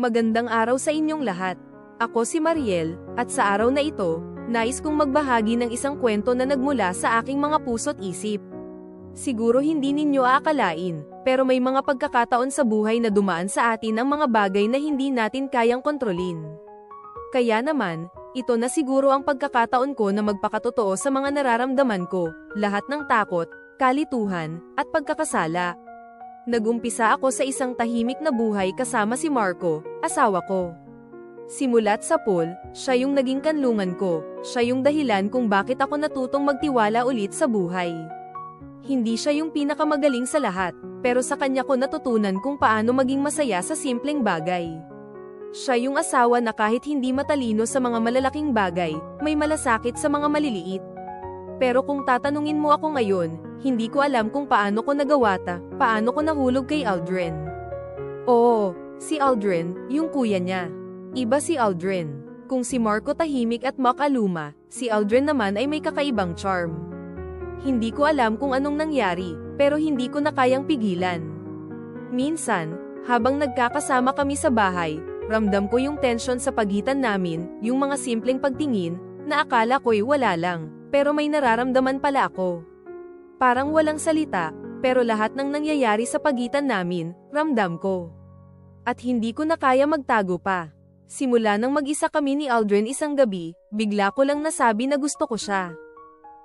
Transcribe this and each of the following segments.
Magandang araw sa inyong lahat. Ako si Mariel, at sa araw na ito, nais kong magbahagi ng isang kwento na nagmula sa aking mga puso't isip. Siguro hindi ninyo aakalain, pero may mga pagkakataon sa buhay na dumaan sa atin ang mga bagay na hindi natin kayang kontrolin. Kaya naman, ito na siguro ang pagkakataon ko na magpakatotoo sa mga nararamdaman ko, lahat ng takot, kalituhan, at pagkakasala. Nagumpisa ako sa isang tahimik na buhay kasama si Marco, asawa ko. Simulat sa pool, siya yung naging kanlungan ko, siya yung dahilan kung bakit ako natutong magtiwala ulit sa buhay. Hindi siya yung pinakamagaling sa lahat, pero sa kanya ko natutunan kung paano maging masaya sa simpleng bagay. Siya yung asawa na kahit hindi matalino sa mga malalaking bagay, may malasakit sa mga maliliit. Pero kung tatanungin mo ako ngayon, hindi ko alam kung paano ko nagawa ta, paano ko nahulog kay Aldrin. Oo, si Aldrin, yung kuya niya. Iba si Aldrin. Kung si Marco tahimik at makaluma, si Aldrin naman ay may kakaibang charm. Hindi ko alam kung anong nangyari, pero hindi ko na kayang pigilan. Minsan, habang nagkakasama kami sa bahay, ramdam ko yung tension sa pagitan namin, yung mga simpleng pagtingin, na akala ko'y wala lang, pero may nararamdaman pala ako. Parang walang salita, pero lahat ng nangyayari sa pagitan namin, ramdam ko. At hindi ko na kaya magtago pa. Simula nang mag-isa kami ni Aldrin isang gabi, bigla ko lang nasabi na gusto ko siya.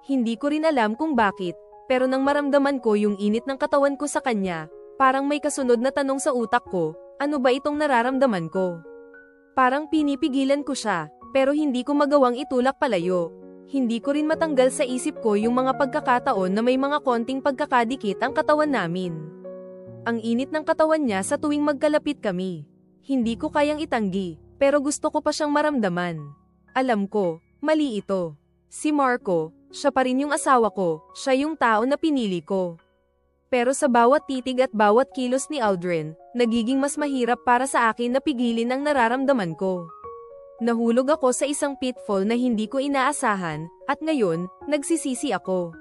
Hindi ko rin alam kung bakit, pero nang maramdaman ko yung init ng katawan ko sa kanya, parang may kasunod na tanong sa utak ko, ano ba itong nararamdaman ko? Parang pinipigilan ko siya, pero hindi ko magawang itulak palayo. Hindi ko rin matanggal sa isip ko yung mga pagkakataon na may mga konting pagkakadikit ang katawan namin. Ang init ng katawan niya sa tuwing magkalapit kami. Hindi ko kayang itanggi, pero gusto ko pa siyang maramdaman. Alam ko, mali ito. Si Marco, siya pa rin yung asawa ko, siya yung tao na pinili ko. Pero sa bawat titig at bawat kilos ni Aldrin, nagiging mas mahirap para sa akin na pigilin ang nararamdaman ko. Nahulog ako sa isang pitfall na hindi ko inaasahan, at ngayon, nagsisisi ako.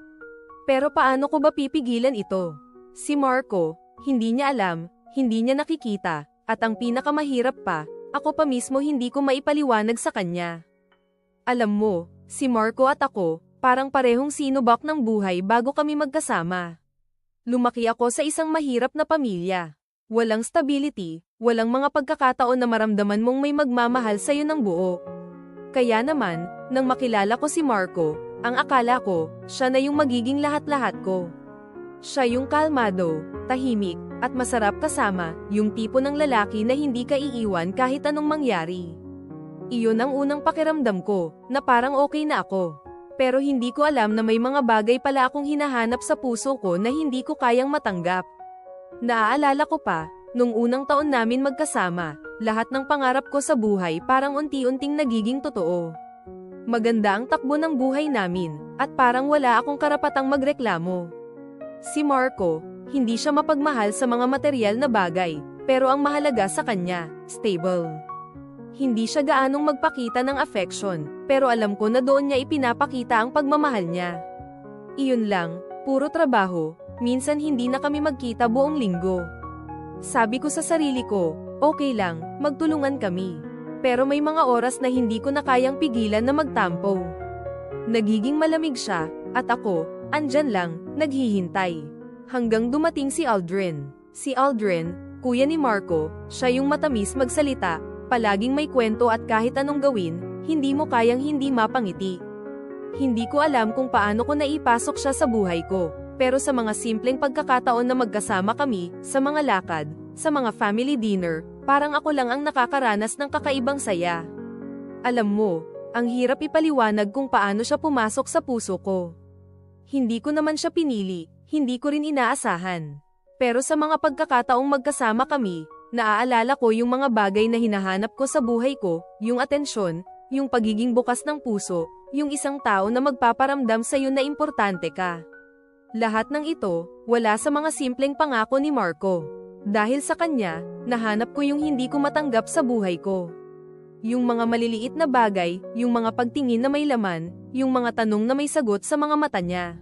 Pero paano ko ba pipigilan ito? Si Marco, hindi niya alam, hindi niya nakikita, at ang pinakamahirap pa, ako pa mismo hindi ko maipaliwanag sa kanya. Alam mo, si Marco at ako, parang parehong sinubak ng buhay bago kami magkasama. Lumaki ako sa isang mahirap na pamilya. Walang stability, walang mga pagkakataon na maramdaman mong may magmamahal sa'yo ng buo. Kaya naman, nang makilala ko si Marco, ang akala ko, siya na yung magiging lahat-lahat ko. Siya yung kalmado, tahimik, at masarap kasama, yung tipo ng lalaki na hindi ka iiwan kahit anong mangyari. Iyon ang unang pakiramdam ko, na parang okay na ako. Pero hindi ko alam na may mga bagay pala akong hinahanap sa puso ko na hindi ko kayang matanggap. Naaalala ko pa, nung unang taon namin magkasama, lahat ng pangarap ko sa buhay parang unti-unting nagiging totoo. Maganda ang takbo ng buhay namin, at parang wala akong karapatang magreklamo. Si Marco, hindi siya mapagmahal sa mga material na bagay, pero ang mahalaga sa kanya, stable. Hindi siya gaanong magpakita ng affection, pero alam ko na doon niya ipinapakita ang pagmamahal niya. Iyon lang, puro trabaho, minsan hindi na kami magkita buong linggo. Sabi ko sa sarili ko, okay lang, magtulungan kami. Pero may mga oras na hindi ko na kayang pigilan na magtampo. Nagiging malamig siya, at ako, andyan lang, naghihintay. Hanggang dumating si Aldrin. Si Aldrin, kuya ni Marco, siya yung matamis magsalita, palaging may kwento at kahit anong gawin, hindi mo kayang hindi mapangiti. Hindi ko alam kung paano ko naipasok siya sa buhay ko, pero sa mga simpleng pagkakataon na magkasama kami, sa mga lakad, sa mga family dinner, parang ako lang ang nakakaranas ng kakaibang saya. Alam mo, ang hirap ipaliwanag kung paano siya pumasok sa puso ko. Hindi ko naman siya pinili, hindi ko rin inaasahan. Pero sa mga pagkakataong magkasama kami, naaalala ko yung mga bagay na hinahanap ko sa buhay ko, yung atensyon, yung pagiging bukas ng puso, yung isang tao na magpaparamdam sa iyo na importante ka. Lahat ng ito, wala sa mga simpleng pangako ni Marco. Dahil sa kanya, nahanap ko yung hindi ko matanggap sa buhay ko. Yung mga maliliit na bagay, yung mga pagtingin na may laman, yung mga tanong na may sagot sa mga mata niya.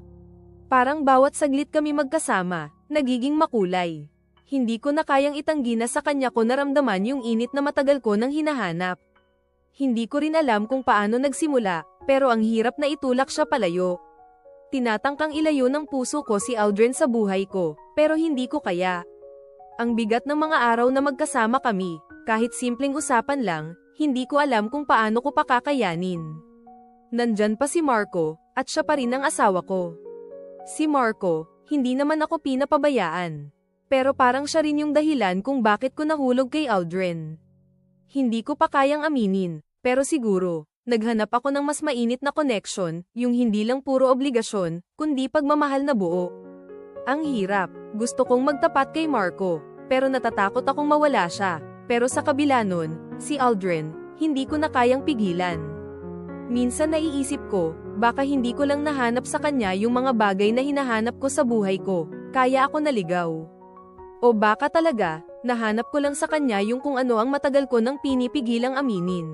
Parang bawat saglit kami magkasama, nagiging makulay. Hindi ko na kayang itanggi na sa kanya ko naramdaman yung init na matagal ko nang hinahanap. Hindi ko rin alam kung paano nagsimula, pero ang hirap na itulak siya palayo. Tinatangkang ilayo ng puso ko si Aldrin sa buhay ko, pero hindi ko kaya. Ang bigat ng mga araw na magkasama kami, kahit simpleng usapan lang, hindi ko alam kung paano ko pa kakayanin. Nandyan pa si Marco, at siya pa rin ang asawa ko. Si Marco, hindi naman ako pinapabayaan. Pero parang siya rin yung dahilan kung bakit ko nahulog kay Aldrin. Hindi ko pa kayang aminin, pero siguro, naghanap ako ng mas mainit na connection, yung hindi lang puro obligasyon, kundi pagmamahal na buo. Ang hirap, gusto kong magtapat kay Marco, pero natatakot akong mawala siya. Pero sa kabila nun, si Aldrin, hindi ko na kayang pigilan. Minsan naiisip ko, baka hindi ko lang nahanap sa kanya yung mga bagay na hinahanap ko sa buhay ko, kaya ako naligaw. O baka talaga, nahanap ko lang sa kanya yung kung ano ang matagal ko nang pinipigilang aminin.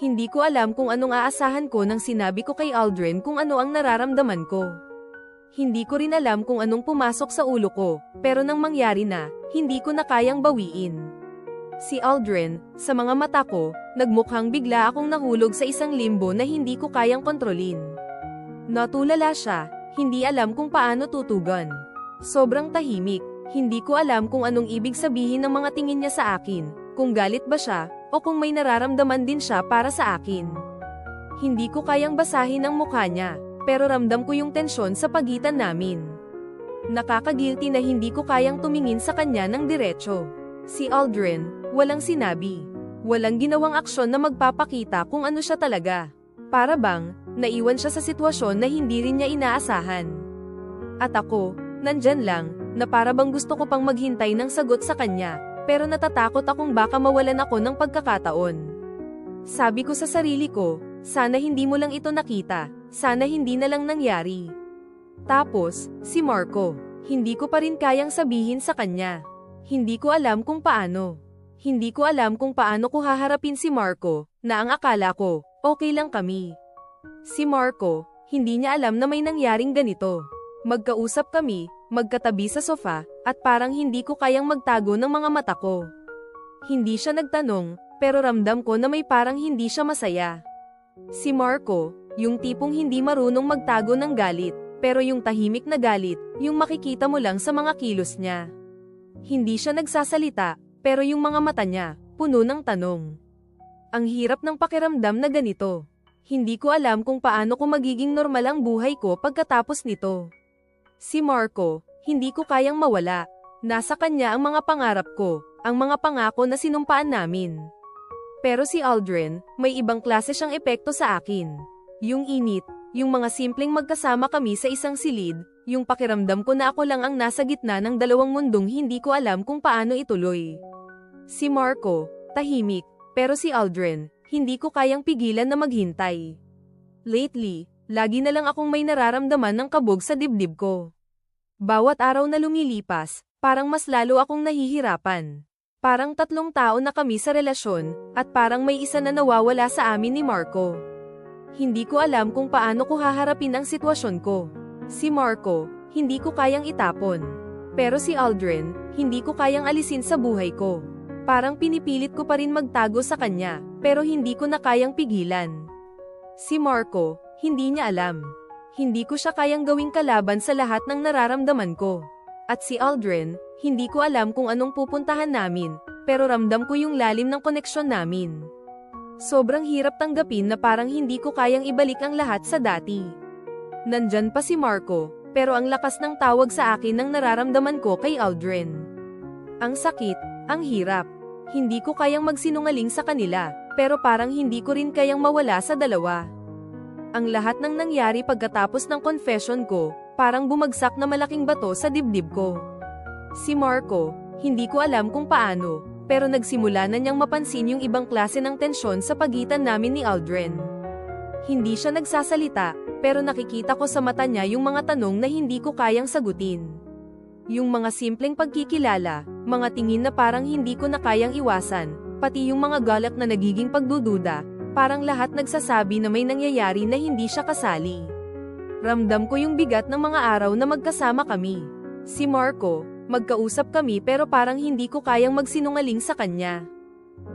Hindi ko alam kung anong aasahan ko nang sinabi ko kay Aldrin kung ano ang nararamdaman ko. Hindi ko rin alam kung anong pumasok sa ulo ko, pero nang mangyari na, hindi ko na kayang bawiin. Si Aldrin, sa mga mata ko, nagmukhang bigla akong nahulog sa isang limbo na hindi ko kayang kontrolin. Natulala siya, hindi alam kung paano tutugan. Sobrang tahimik, hindi ko alam kung anong ibig sabihin ng mga tingin niya sa akin, kung galit ba siya, o kung may nararamdaman din siya para sa akin. Hindi ko kayang basahin ang mukha niya, pero ramdam ko yung tensyon sa pagitan namin. Nakakagilty na hindi ko kayang tumingin sa kanya ng diretsyo. Si Aldrin, walang sinabi. Walang ginawang aksyon na magpapakita kung ano siya talaga. Para bang, naiwan siya sa sitwasyon na hindi rin niya inaasahan. At ako, nandyan lang, na para bang gusto ko pang maghintay ng sagot sa kanya, pero natatakot akong baka mawalan ako ng pagkakataon. Sabi ko sa sarili ko, sana hindi mo lang ito nakita, sana hindi na lang nangyari. Tapos, si Marco, hindi ko pa rin kayang sabihin sa kanya. Hindi ko alam kung paano. Hindi ko alam kung paano ko haharapin si Marco, na ang akala ko, okay lang kami. Si Marco, hindi niya alam na may nangyaring ganito. Magkausap kami, magkatabi sa sofa, at parang hindi ko kayang magtago ng mga mata ko. Hindi siya nagtanong, pero ramdam ko na may parang hindi siya masaya. Si Marco, yung tipong hindi marunong magtago ng galit, pero yung tahimik na galit, yung makikita mo lang sa mga kilos niya. Hindi siya nagsasalita, pero yung mga mata niya, puno ng tanong. Ang hirap ng pakiramdam na ganito. Hindi ko alam kung paano ko magiging normal ang buhay ko pagkatapos nito. Si Marco, hindi ko kayang mawala. Nasa kanya ang mga pangarap ko, ang mga pangako na sinumpaan namin. Pero si Aldrin, may ibang klase siyang epekto sa akin. Yung init, yung mga simpleng magkasama kami sa isang silid, yung pakiramdam ko na ako lang ang nasa gitna ng dalawang mundong hindi ko alam kung paano ituloy. Si Marco, tahimik, pero si Aldrin, hindi ko kayang pigilan na maghintay. Lately, lagi na lang akong may nararamdaman ng kabog sa dibdib ko. Bawat araw na lumilipas, parang mas lalo akong nahihirapan. Parang tatlong taon na kami sa relasyon, at parang may isa na nawawala sa amin ni Marco. Hindi ko alam kung paano ko haharapin ang sitwasyon ko. Si Marco, hindi ko kayang itapon. Pero si Aldrin, hindi ko kayang alisin sa buhay ko. Parang pinipilit ko pa rin magtago sa kanya, pero hindi ko na kayang pigilan. Si Marco, hindi niya alam. Hindi ko siya kayang gawing kalaban sa lahat ng nararamdaman ko. At si Aldrin, hindi ko alam kung anong pupuntahan namin, pero ramdam ko yung lalim ng koneksyon namin. Sobrang hirap tanggapin na parang hindi ko kayang ibalik ang lahat sa dati. Nandyan pa si Marco, pero ang lakas ng tawag sa akin ng nararamdaman ko kay Aldrin. Ang sakit, ang hirap. Hindi ko kayang magsinungaling sa kanila, pero parang hindi ko rin kayang mawala sa dalawa. Ang lahat ng nangyari pagkatapos ng confession ko, parang bumagsak na malaking bato sa dibdib ko. Si Marco, hindi ko alam kung paano, pero nagsimula na niyang mapansin yung ibang klase ng tensyon sa pagitan namin ni Aldrin. Hindi siya nagsasalita, pero nakikita ko sa mata niya yung mga tanong na hindi ko kayang sagutin. Yung mga simpleng pagkikilala, mga tingin na parang hindi ko na kayang iwasan, pati yung mga galak na nagiging pagdududa, parang lahat nagsasabi na may nangyayari na hindi siya kasali. Ramdam ko yung bigat ng mga araw na magkasama kami. Si Marco, Magkausap kami pero parang hindi ko kayang magsinungaling sa kanya.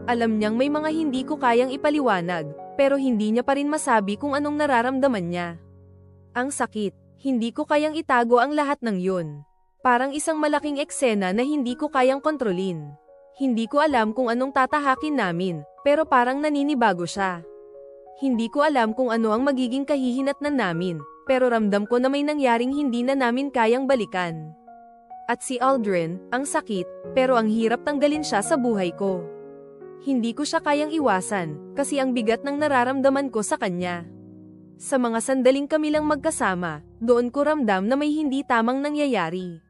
Alam niyang may mga hindi ko kayang ipaliwanag, pero hindi niya pa rin masabi kung anong nararamdaman niya. Ang sakit, hindi ko kayang itago ang lahat ng yun. Parang isang malaking eksena na hindi ko kayang kontrolin. Hindi ko alam kung anong tatahakin namin, pero parang naninibago siya. Hindi ko alam kung ano ang magiging kahihinatnan namin, pero ramdam ko na may nangyaring hindi na namin kayang balikan. At si Aldrin, ang sakit, pero ang hirap tanggalin siya sa buhay ko. Hindi ko siya kayang iwasan, kasi ang bigat ng nararamdaman ko sa kanya. Sa mga sandaling kami lang magkasama, doon ko ramdam na may hindi tamang nangyayari.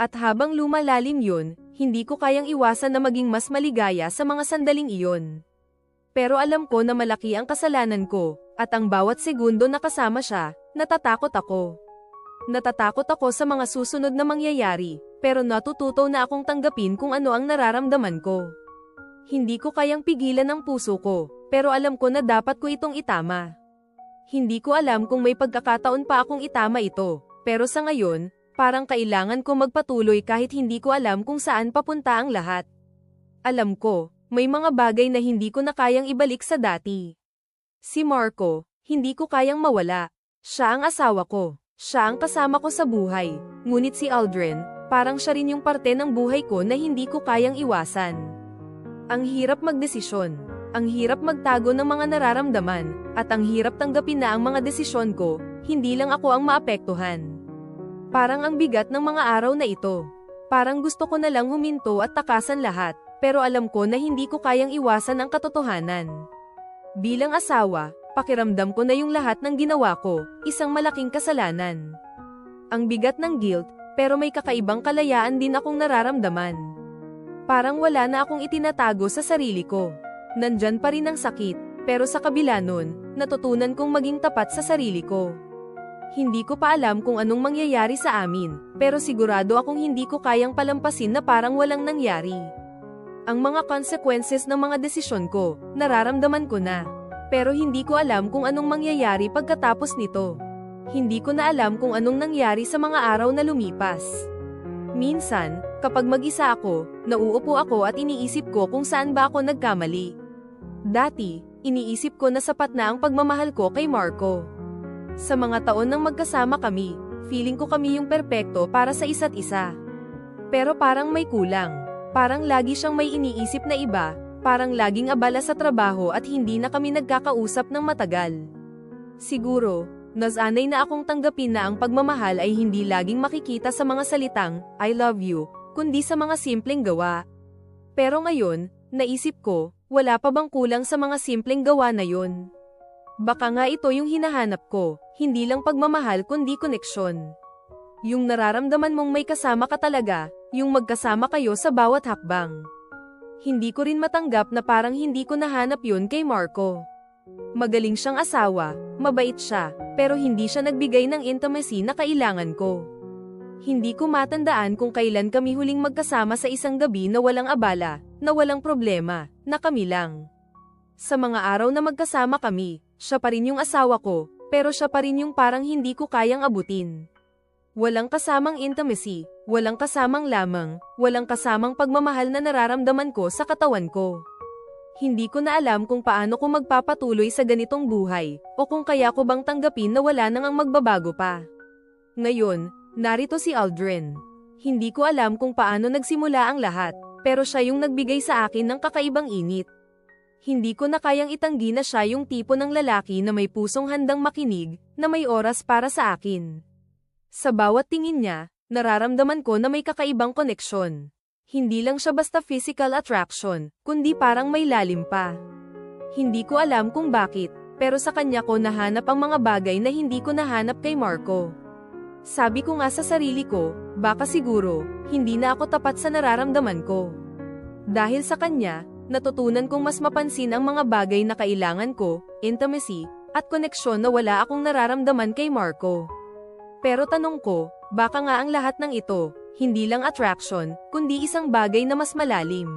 At habang lumalalim yun, hindi ko kayang iwasan na maging mas maligaya sa mga sandaling iyon. Pero alam ko na malaki ang kasalanan ko, at ang bawat segundo na kasama siya, natatakot ako. Natatakot ako sa mga susunod na mangyayari, pero natututo na akong tanggapin kung ano ang nararamdaman ko. Hindi ko kayang pigilan ang puso ko, pero alam ko na dapat ko itong itama. Hindi ko alam kung may pagkakataon pa akong itama ito, pero sa ngayon, parang kailangan ko magpatuloy kahit hindi ko alam kung saan papunta ang lahat. Alam ko, may mga bagay na hindi ko na kayang ibalik sa dati. Si Marco, hindi ko kayang mawala. Siya ang asawa ko. Siya ang kasama ko sa buhay. Ngunit si Aldrin, parang siya rin yung parte ng buhay ko na hindi ko kayang iwasan. Ang hirap magdesisyon. Ang hirap magtago ng mga nararamdaman, at ang hirap tanggapin na ang mga desisyon ko, hindi lang ako ang maapektuhan. Parang ang bigat ng mga araw na ito. Parang gusto ko na lang huminto at takasan lahat, pero alam ko na hindi ko kayang iwasan ang katotohanan. Bilang asawa, pakiramdam ko na yung lahat ng ginawa ko, isang malaking kasalanan. Ang bigat ng guilt, pero may kakaibang kalayaan din akong nararamdaman. Parang wala na akong itinatago sa sarili ko. Nandyan pa rin ang sakit, pero sa kabila nun, natutunan kong maging tapat sa sarili ko. Hindi ko pa alam kung anong mangyayari sa amin, pero sigurado akong hindi ko kayang palampasin na parang walang nangyari. Ang mga consequences ng mga desisyon ko, nararamdaman ko na. Pero hindi ko alam kung anong mangyayari pagkatapos nito. Hindi ko na alam kung anong nangyari sa mga araw na lumipas. Minsan, kapag mag-isa ako, nauupo ako at iniisip ko kung saan ba ako nagkamali. Dati, iniisip ko na sapat na ang pagmamahal ko kay Marco. Sa mga taon nang magkasama kami, feeling ko kami yung perpekto para sa isa't isa. Pero parang may kulang. Parang lagi siyang may iniisip na iba, parang laging abala sa trabaho at hindi na kami nagkakausap ng matagal. Siguro, nasanay na akong tanggapin na ang pagmamahal ay hindi laging makikita sa mga salitang, I love you, kundi sa mga simpleng gawa. Pero ngayon, naisip ko, wala pa bang kulang sa mga simpleng gawa na yun? Baka nga ito yung hinahanap ko, hindi lang pagmamahal kundi koneksyon. Yung nararamdaman mong may kasama ka talaga, yung magkasama kayo sa bawat hakbang. Hindi ko rin matanggap na parang hindi ko nahanap yun kay Marco. Magaling siyang asawa, mabait siya, pero hindi siya nagbigay ng intimacy na kailangan ko. Hindi ko matandaan kung kailan kami huling magkasama sa isang gabi na walang abala, na walang problema, na kami lang. Sa mga araw na magkasama kami, siya pa rin yung asawa ko, pero siya pa rin yung parang hindi ko kayang abutin. Walang kasamang intimacy, walang kasamang lamang, walang kasamang pagmamahal na nararamdaman ko sa katawan ko. Hindi ko na alam kung paano ko magpapatuloy sa ganitong buhay, o kung kaya ko bang tanggapin na wala nang ang magbabago pa. Ngayon, narito si Aldrin. Hindi ko alam kung paano nagsimula ang lahat, pero siya yung nagbigay sa akin ng kakaibang init. Hindi ko na kayang itanggi na siya yung tipo ng lalaki na may pusong handang makinig, na may oras para sa akin. Sa bawat tingin niya, nararamdaman ko na may kakaibang koneksyon. Hindi lang siya basta physical attraction, kundi parang may lalim pa. Hindi ko alam kung bakit, pero sa kanya ko nahanap ang mga bagay na hindi ko nahanap kay Marco. Sabi ko nga sa sarili ko, baka siguro, hindi na ako tapat sa nararamdaman ko. Dahil sa kanya, natutunan kong mas mapansin ang mga bagay na kailangan ko, intimacy, at koneksyon na wala akong nararamdaman kay Marco. Pero tanong ko, baka nga ang lahat ng ito, hindi lang attraction, kundi isang bagay na mas malalim.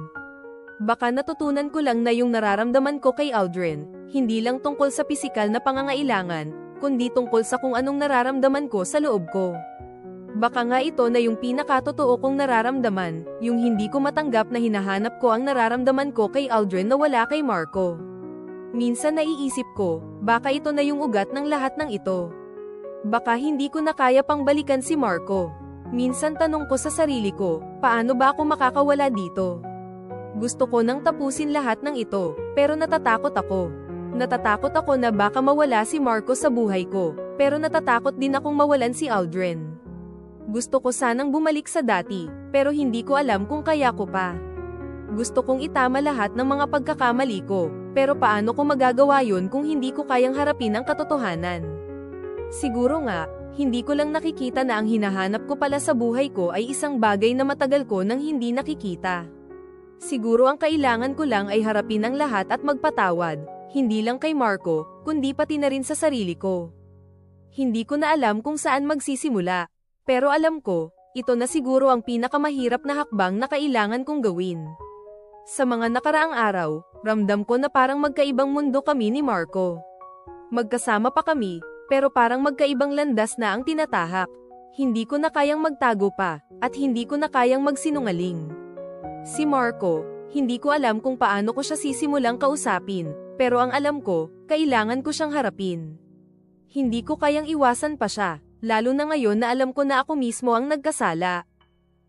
Baka natutunan ko lang na yung nararamdaman ko kay Aldrin, hindi lang tungkol sa pisikal na pangangailangan, kundi tungkol sa kung anong nararamdaman ko sa loob ko. Baka nga ito na yung pinakatotoo kong nararamdaman, yung hindi ko matanggap na hinahanap ko ang nararamdaman ko kay Aldrin na wala kay Marco. Minsan naiisip ko, baka ito na yung ugat ng lahat ng ito. Baka hindi ko na kaya pang balikan si Marco. Minsan tanong ko sa sarili ko, paano ba ako makakawala dito? Gusto ko nang tapusin lahat ng ito, pero natatakot ako. Natatakot ako na baka mawala si Marco sa buhay ko, pero natatakot din akong mawalan si Aldrin. Gusto ko sanang bumalik sa dati, pero hindi ko alam kung kaya ko pa. Gusto kong itama lahat ng mga pagkakamali ko, pero paano ko magagawa yun kung hindi ko kayang harapin ang katotohanan? Siguro nga, hindi ko lang nakikita na ang hinahanap ko pala sa buhay ko ay isang bagay na matagal ko nang hindi nakikita. Siguro ang kailangan ko lang ay harapin ang lahat at magpatawad, hindi lang kay Marco, kundi pati na rin sa sarili ko. Hindi ko na alam kung saan magsisimula, pero alam ko, ito na siguro ang pinakamahirap na hakbang na kailangan kong gawin. Sa mga nakaraang araw, ramdam ko na parang magkaibang mundo kami ni Marco. Magkasama pa kami, pero parang magkaibang landas na ang tinatahak. Hindi ko na kayang magtago pa, at hindi ko na kayang magsinungaling. Si Marco, hindi ko alam kung paano ko siya sisimulang kausapin, pero ang alam ko, kailangan ko siyang harapin. Hindi ko kayang iwasan pa siya, lalo na ngayon na alam ko na ako mismo ang nagkasala.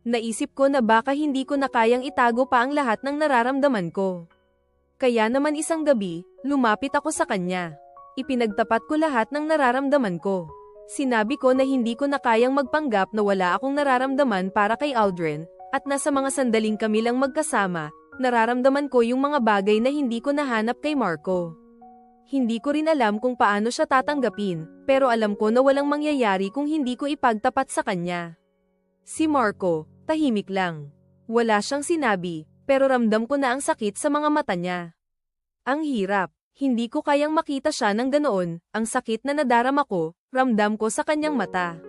Naisip ko na baka hindi ko na kayang itago pa ang lahat ng nararamdaman ko. Kaya naman isang gabi, lumapit ako sa kanya. Ipinagtapat ko lahat ng nararamdaman ko. Sinabi ko na hindi ko na kayang magpanggap na wala akong nararamdaman para kay Aldrin, at nasa mga sandaling kami lang magkasama, nararamdaman ko yung mga bagay na hindi ko nahanap kay Marco. Hindi ko rin alam kung paano siya tatanggapin, pero alam ko na walang mangyayari kung hindi ko ipagtapat sa kanya. Si Marco, tahimik lang. Wala siyang sinabi, pero ramdam ko na ang sakit sa mga mata niya. Ang hirap, hindi ko kayang makita siya ng ganoon, ang sakit na nadarama ko, ramdam ko sa kanyang mata.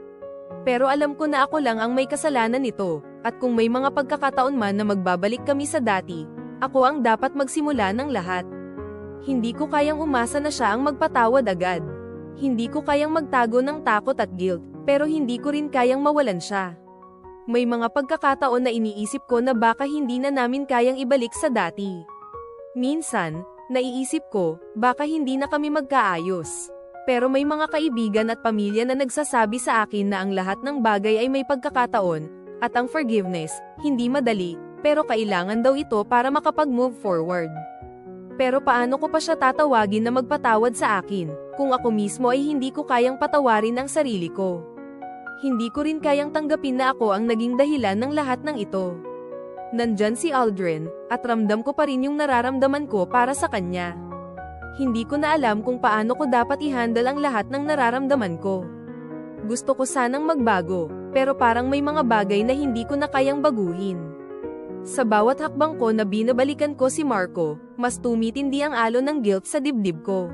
Pero alam ko na ako lang ang may kasalanan nito, at kung may mga pagkakataon man na magbabalik kami sa dati, ako ang dapat magsimula ng lahat. Hindi ko kayang umasa na siya ang magpatawad agad. Hindi ko kayang magtago ng takot at guilt, pero hindi ko rin kayang mawalan siya. May mga pagkakataon na iniisip ko na baka hindi na namin kayang ibalik sa dati. Minsan, naiisip ko, baka hindi na kami magkaayos. Pero may mga kaibigan at pamilya na nagsasabi sa akin na ang lahat ng bagay ay may pagkakataon, at ang forgiveness, hindi madali, pero kailangan daw ito para makapag-move forward. Pero paano ko pa siya tatawagin na magpatawad sa akin, kung ako mismo ay hindi ko kayang patawarin ang sarili ko? Hindi ko rin kayang tanggapin na ako ang naging dahilan ng lahat ng ito. Nandyan si Aldrin, at ramdam ko pa rin yung nararamdaman ko para sa kanya. Hindi ko na alam kung paano ko dapat i-handle ang lahat ng nararamdaman ko. Gusto ko sanang magbago, pero parang may mga bagay na hindi ko na kayang baguhin. Sa bawat hakbang ko na binabalikan ko si Marco, mas tumitindi ang alon ng guilt sa dibdib ko.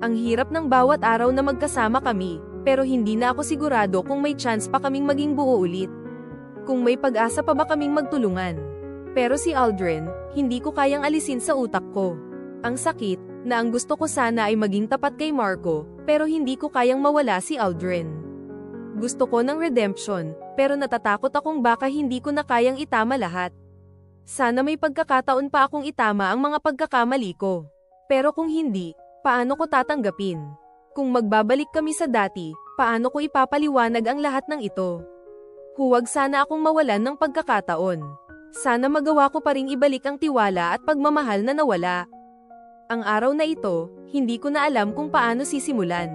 Ang hirap ng bawat araw na magkasama kami, pero hindi na ako sigurado kung may chance pa kaming maging buo ulit. Kung may pag-asa pa ba kaming magtulungan. Pero si Aldrin, hindi ko kayang alisin sa utak ko. Ang sakit, na ang gusto ko sana ay maging tapat kay Marco, pero hindi ko kayang mawala si Aldrin. Gusto ko ng redemption, pero natatakot akong baka hindi ko na kayang itama lahat. Sana may pagkakataon pa akong itama ang mga pagkakamali ko. Pero kung hindi, paano ko tatanggapin? Kung magbabalik kami sa dati, paano ko ipapaliwanag ang lahat ng ito? Huwag sana akong mawalan ng pagkakataon. Sana magawa ko pa ring ibalik ang tiwala at pagmamahal na nawala. Ang araw na ito, hindi ko na alam kung paano sisimulan.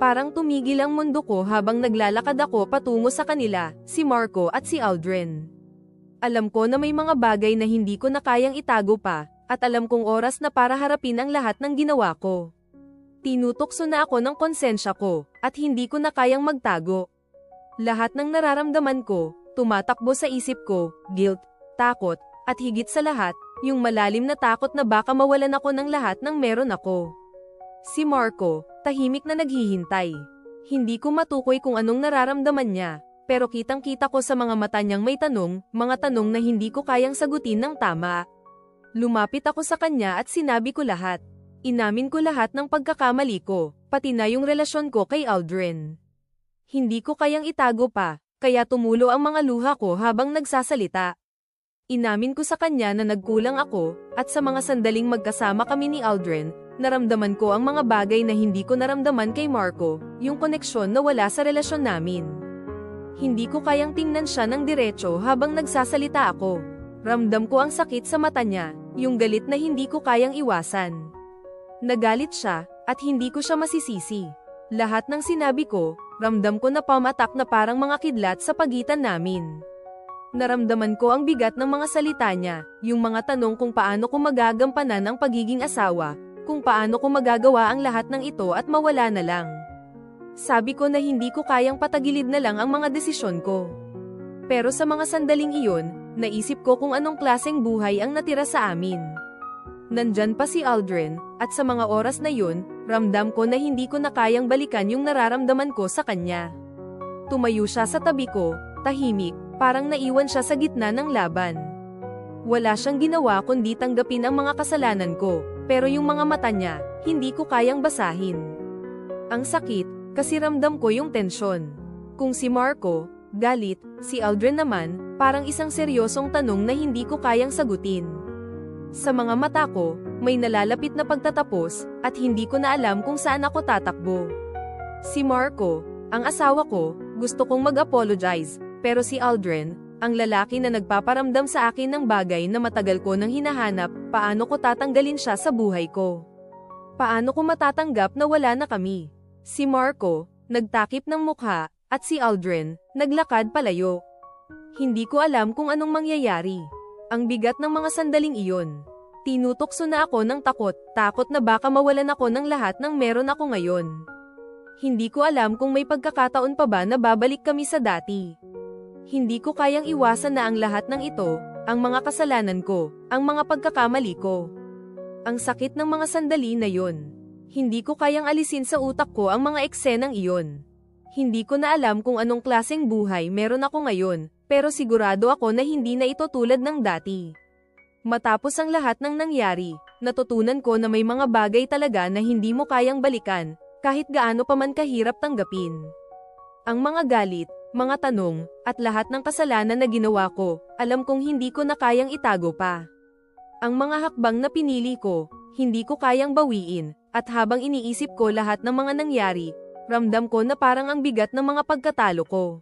Parang tumigil ang mundo ko habang naglalakad ako patungo sa kanila, si Marco at si Aldrin. Alam ko na may mga bagay na hindi ko na kayang itago pa, at alam kong oras na para harapin ang lahat ng ginawa ko. Tinutokso na ako ng konsensya ko, at hindi ko na kayang magtago. Lahat ng nararamdaman ko, tumatakbo sa isip ko, guilt, takot, at higit sa lahat, yung malalim na takot na baka mawalan ako ng lahat ng meron ako. Si Marco, tahimik na naghihintay. Hindi ko matukoy kung anong nararamdaman niya, pero kitang-kita ko sa mga mata niyang may tanong, mga tanong na hindi ko kayang sagutin ng tama. Lumapit ako sa kanya at sinabi ko lahat. Inamin ko lahat ng pagkakamali ko, pati na yung relasyon ko kay Aldrin. Hindi ko kayang itago pa, kaya tumulo ang mga luha ko habang nagsasalita. Inamin ko sa kanya na nagkulang ako, at sa mga sandaling magkasama kami ni Aldrin, naramdaman ko ang mga bagay na hindi ko naramdaman kay Marco, yung koneksyon na wala sa relasyon namin. Hindi ko kayang tingnan siya ng diretso habang nagsasalita ako. Ramdam ko ang sakit sa mata niya, yung galit na hindi ko kayang iwasan. Nagalit siya, at hindi ko siya masisisi. Lahat ng sinabi ko, ramdam ko na pamatak na parang mga kidlat sa pagitan namin. Naramdaman ko ang bigat ng mga salita niya, yung mga tanong kung paano ko magagampanan ang pagiging asawa, kung paano ko magagawa ang lahat ng ito at mawala na lang. Sabi ko na hindi ko kayang patagilid na lang ang mga desisyon ko. Pero sa mga sandaling iyon, naisip ko kung anong klaseng buhay ang natira sa amin. Nandyan pa si Aldrin, at sa mga oras na yun, ramdam ko na hindi ko na kayang balikan yung nararamdaman ko sa kanya. Tumayo siya sa tabi ko, tahimik, parang naiwan siya sa gitna ng laban. Wala siyang ginawa kundi tanggapin ang mga kasalanan ko, pero yung mga mata niya, hindi ko kayang basahin. Ang sakit, kasi ramdam ko yung tensyon. Kung si Marco, galit, si Aldrin naman, parang isang seryosong tanong na hindi ko kayang sagutin. Sa mga mata ko, may nalalapit na pagtatapos, at hindi ko na alam kung saan ako tatakbo. Si Marco, ang asawa ko, gusto kong mag-apologize, pero si Aldrin, ang lalaki na nagpaparamdam sa akin ng bagay na matagal ko nang hinahanap, paano ko tatanggalin siya sa buhay ko? Paano ko matatanggap na wala na kami? Si Marco, nagtakip ng mukha, at si Aldrin, naglakad palayo. Hindi ko alam kung anong mangyayari. Ang bigat ng mga sandaling iyon. Tinutokso na ako ng takot, takot na baka mawalan ako ng lahat ng meron ako ngayon. Hindi ko alam kung may pagkakataon pa ba na babalik kami sa dati. Hindi ko kayang iwasan na ang lahat ng ito, ang mga kasalanan ko, ang mga pagkakamali ko. Ang sakit ng mga sandali na yon. Hindi ko kayang alisin sa utak ko ang mga eksenang iyon. Hindi ko na alam kung anong klaseng buhay meron ako ngayon, pero sigurado ako na hindi na ito tulad ng dati. Matapos ang lahat ng nangyari, natutunan ko na may mga bagay talaga na hindi mo kayang balikan, kahit gaano pa man kahirap tanggapin. Ang mga galit, mga tanong, at lahat ng kasalanan na ginawa ko, alam kong hindi ko na kayang itago pa. Ang mga hakbang na pinili ko, hindi ko kayang bawiin, at habang iniisip ko lahat ng mga nangyari, ramdam ko na parang ang bigat ng mga pagkatalo ko.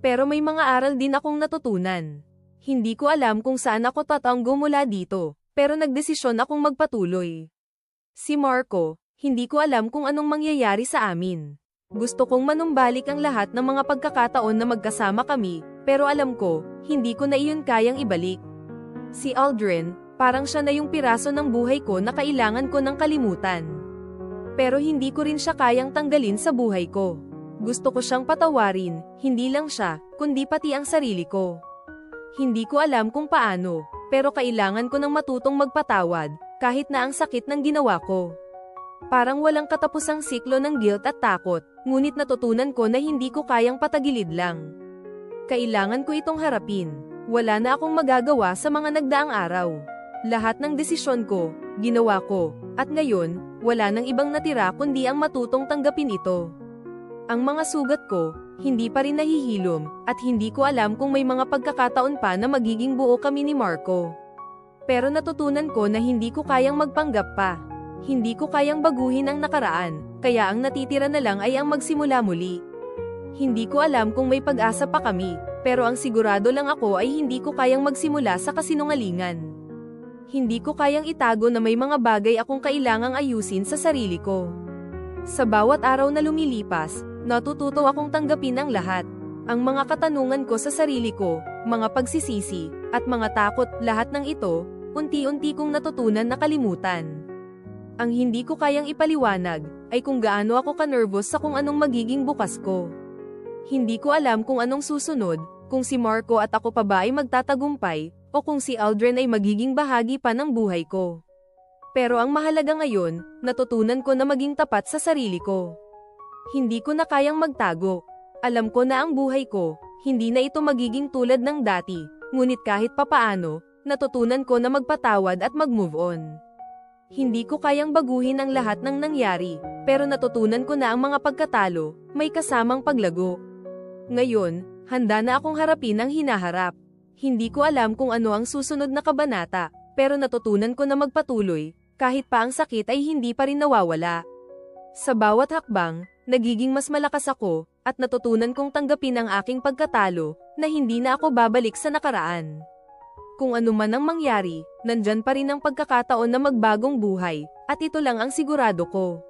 Pero may mga aral din akong natutunan. Hindi ko alam kung saan ako tatanggo mula dito, pero nagdesisyon akong magpatuloy. Si Marco, hindi ko alam kung anong mangyayari sa amin. Gusto kong manumbalik ang lahat ng mga pagkakataon na magkasama kami, pero alam ko, hindi ko na iyon kayang ibalik. Si Aldrin, parang siya na yung piraso ng buhay ko na kailangan ko ng kalimutan. Pero hindi ko rin siya kayang tanggalin sa buhay ko. Gusto ko siyang patawarin, hindi lang siya, kundi pati ang sarili ko. Hindi ko alam kung paano, pero kailangan ko ng matutong magpatawad, kahit na ang sakit ng ginawa ko. Parang walang katapusang siklo ng guilt at takot, ngunit natutunan ko na hindi ko kayang patagilid lang. Kailangan ko itong harapin. Wala na akong magagawa sa mga nagdaang araw. Lahat ng desisyon ko, ginawa ko, at ngayon, wala nang ibang natira kundi ang matutong tanggapin ito. Ang mga sugat ko, hindi pa rin nahihilom, at hindi ko alam kung may mga pagkakataon pa na magiging buo kami ni Marco. Pero natutunan ko na hindi ko kayang magpanggap pa. Hindi ko kayang baguhin ang nakaraan, kaya ang natitira na lang ay ang magsimula muli. Hindi ko alam kung may pag-asa pa kami, pero ang sigurado lang ako ay hindi ko kayang magsimula sa kasinungalingan. Hindi ko kayang itago na may mga bagay akong kailangang ayusin sa sarili ko. Sa bawat araw na lumilipas, natututo akong tanggapin ang lahat. Ang mga katanungan ko sa sarili ko, mga pagsisisi, at mga takot, lahat ng ito, unti-unti kong natutunan na kalimutan. Ang hindi ko kayang ipaliwanag, ay kung gaano ako kanervous sa kung anong magiging bukas ko. Hindi ko alam kung anong susunod, kung si Marco at ako pa ba ay magtatagumpay, o kung si Aldrin ay magiging bahagi pa ng buhay ko. Pero ang mahalaga ngayon, natutunan ko na maging tapat sa sarili ko. Hindi ko na kayang magtago. Alam ko na ang buhay ko, hindi na ito magiging tulad ng dati, ngunit kahit papaano, natutunan ko na magpatawad at mag-move on. Hindi ko kayang baguhin ang lahat ng nangyari, pero natutunan ko na ang mga pagkatalo, may kasamang paglago. Ngayon, handa na akong harapin ang hinaharap. Hindi ko alam kung ano ang susunod na kabanata, pero natutunan ko na magpatuloy, kahit pa ang sakit ay hindi pa rin nawawala. Sa bawat hakbang, nagiging mas malakas ako, at natutunan kong tanggapin ang aking pagkatalo, na hindi na ako babalik sa nakaraan. Kung ano man ang mangyari, nandyan pa rin ang pagkakataon na magbagong buhay, at ito lang ang sigurado ko.